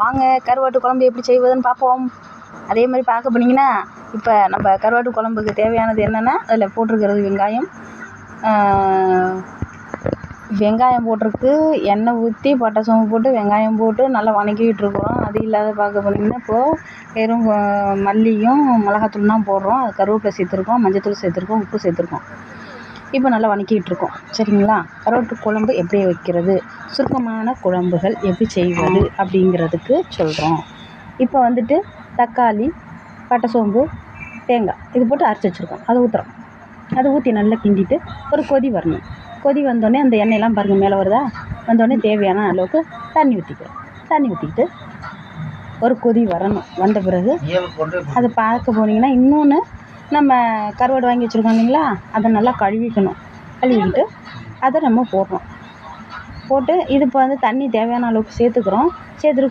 வாங்க கருவாட்டு குழம்பு எப்படி செய்வதுன்னு பார்ப்போம். அதே மாதிரி பார்க்க போனீங்கன்னா இப்போ நம்ம கருவாட்டு குழம்புக்கு தேவையானது என்னென்னா அதில் போட்டிருக்கிறது வெங்காயம். வெங்காயம் போட்டிருக்கு எண்ணெய் ஊற்றி பட்டை சோம்பு போட்டு வெங்காயம் போட்டு நல்லா வதக்கிக்கிட்டு இருக்கிறோம் அது இல்லாத பார்க்க போனீங்கன்னா இப்போது வெறும் மல்லியும் மிளகாத்தூள் தான் போடுறோம். அது கருவேப்பிலை சேர்த்துருக்கோம் மஞ்சத்தூள் சேர்த்துருக்கோம் உப்பு சேர்த்துருக்கோம். இப்போ நல்லா வதக்கிக்கிட்டு இருக்கோம். சரிங்களா? கருவாட்டு குழம்பு எப்படி வைக்கிறது? சுருக்கமான குழம்புகள் எப்படி செய்வது அப்படிங்கிறதுக்கு சொல்கிறோம் இப்போ வந்துட்டு தக்காளி பட்டை சோம்பு தேங்காய் இது போட்டு அரைச்சி வச்சுருக்கோம். அதை ஊற்றுறோம் அதை ஊற்றி நல்லா கிண்டிட்டு ஒரு கொதி வரணும். கொதி வந்தோடனே அந்த எண்ணெயெல்லாம் பாருங்கள் மேலே வருதா? வந்தோடனே தேவையான அளவுக்கு தண்ணி ஊற்றிக்கிறோம் தண்ணி ஊற்றிக்கிட்டு ஒரு கொதி வரணும். வந்த பிறகு அதை பார்க்க போனீங்கன்னா இன்னொன்று நம்ம கருவாடு வாங்கி வச்சுருக்கோம் இல்லைங்களா? அதை நல்லா கழுவிக்கணும். கழுவிக்கிட்டு அதை நம்ம போடுறோம் போட்டு இது இப்போ வந்து தண்ணி தேவையான அளவுக்கு சேர்த்துக்கிறோம். சேர்த்துட்டு